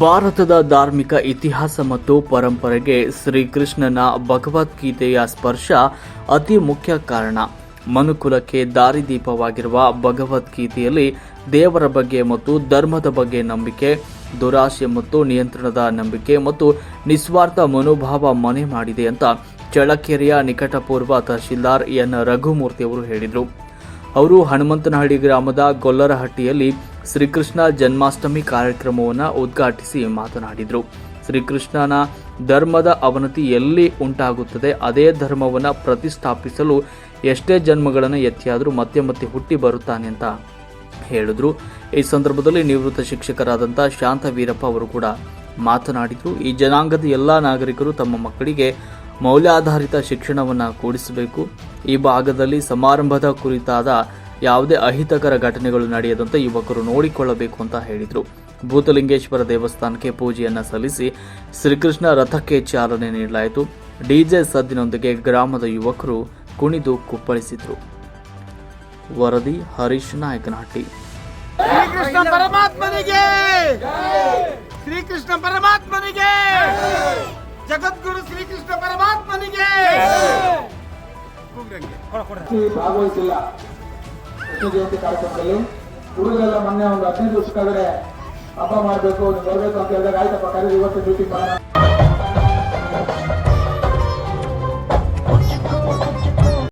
ಭಾರತದ ಧಾರ್ಮಿಕ ಇತಿಹಾಸ ಮತ್ತು ಪರಂಪರೆಗೆ ಶ್ರೀಕೃಷ್ಣನ ಭಗವದ್ಗೀತೆಯ ಸ್ಪರ್ಶ ಅತಿ ಮುಖ್ಯ ಕಾರಣ. ಮನುಕುಲಕ್ಕೆ ದಾರಿದೀಪವಾಗಿರುವ ಭಗವದ್ಗೀತೆಯಲ್ಲಿ ದೇವರ ಬಗ್ಗೆ ಮತ್ತು ಧರ್ಮದ ಬಗ್ಗೆ ನಂಬಿಕೆ ದುರಾಶೆ ಮತ್ತು ನಿಯಂತ್ರಣದ ನಂಬಿಕೆ ಮತ್ತು ನಿಸ್ವಾರ್ಥ ಮನೋಭಾವ ಮನೆ ಮಾಡಿದೆ ಅಂತ ಚಳಕೆರೆಯ ನಿಕಟಪೂರ್ವ ತಹಶೀಲ್ದಾರ್ ಎನ್. ರಘುಮೂರ್ತಿ ಅವರು ಹೇಳಿದರು. ಅವರು ಹನುಮಂತನಹಳ್ಳಿ ಗ್ರಾಮದ ಗೊಲ್ಲರಹಟ್ಟಿಯಲ್ಲಿ ಶ್ರೀಕೃಷ್ಣ ಜನ್ಮಾಷ್ಟಮಿ ಕಾರ್ಯಕ್ರಮವನ್ನು ಉದ್ಘಾಟಿಸಿ ಮಾತನಾಡಿದರು. ಶ್ರೀಕೃಷ್ಣನ ಧರ್ಮದ ಅವನತಿ ಎಲ್ಲಿ ಉಂಟಾಗುತ್ತದೆ, ಅದೇ ಧರ್ಮವನ್ನು ಪ್ರತಿಷ್ಠಾಪಿಸಲು ಎಷ್ಟೇ ಜನ್ಮಗಳನ್ನು ಎತ್ತಿಯಾದರೂ ಮತ್ತೆ ಮತ್ತೆ ಹುಟ್ಟಿ ಬರುತ್ತಾನೆ ಅಂತ ಹೇಳಿದ್ರು. ಈ ಸಂದರ್ಭದಲ್ಲಿ ನಿವೃತ್ತ ಶಿಕ್ಷಕರಾದಂಥ ಶಾಂತ ವೀರಪ್ಪ ಅವರು ಕೂಡ ಮಾತನಾಡಿದರು. ಈ ಜನಾಂಗದ ಎಲ್ಲ ನಾಗರಿಕರು ತಮ್ಮ ಮಕ್ಕಳಿಗೆ ಮೌಲ್ಯಾಧಾರಿತ ಶಿಕ್ಷಣವನ್ನು ಕೂಡಿಸಬೇಕು. ಈ ಭಾಗದಲ್ಲಿ ಸಮಾರಂಭದ ಕುರಿತಾದ ಯಾವುದೇ ಅಹಿತಕರ ಘಟನೆಗಳು ನಡೆಯದಂತೆ ಯುವಕರು ನೋಡಿಕೊಳ್ಳಬೇಕು ಅಂತ ಹೇಳಿದರು. ಭೂತಲಿಂಗೇಶ್ವರ ದೇವಸ್ಥಾನಕ್ಕೆ ಪೂಜೆಯನ್ನು ಸಲ್ಲಿಸಿ ಶ್ರೀಕೃಷ್ಣ ರಥಕ್ಕೆ ಚಾಲನೆ ನೀಡಲಾಯಿತು. ಡಿಜೆ ಸದ್ದಿನೊಂದಿಗೆ ಗ್ರಾಮದ ಯುವಕರು ಕುಣಿದು ಕುಪ್ಪಳಿಸಿದರು. ವರದಿ ಹರೀಶ್ ನಾಯಕನಹಟ್ಟಿ. ಶ್ರೀಕೃಷ್ಣ ಪರಮಾತ್ಮನಿಗೆ! ಶ್ರೀಕೃಷ್ಣ ಪರಮಾತ್ಮನಿಗೆ! ಜಗದ್ಗುರು ಶ್ರೀಕೃಷ್ಣ ಪರಮಾತ್ಮನಿಗೆ. ಭಾಗವಹಿಸಿಲ್ಲ. ಜಯಂತಿ ಕಾರ್ಯಕ್ರಮದಲ್ಲಿ ಹುಡುಗರೆಲ್ಲ ಮೊನ್ನೆ ಒಂದು ಹದಿನೈದು ವರ್ಷ ಕಡೆ ಹಬ್ಬ ಮಾಡಬೇಕು ನೀವು ಬರಬೇಕು ಅಂತ ಹೇಳಿದಾಗ ಆಯ್ತಪ್ಪ ಕರೀರಿ ಇವತ್ತು ಮೀಟಿಂಗ್ ಮಾಡೋಣ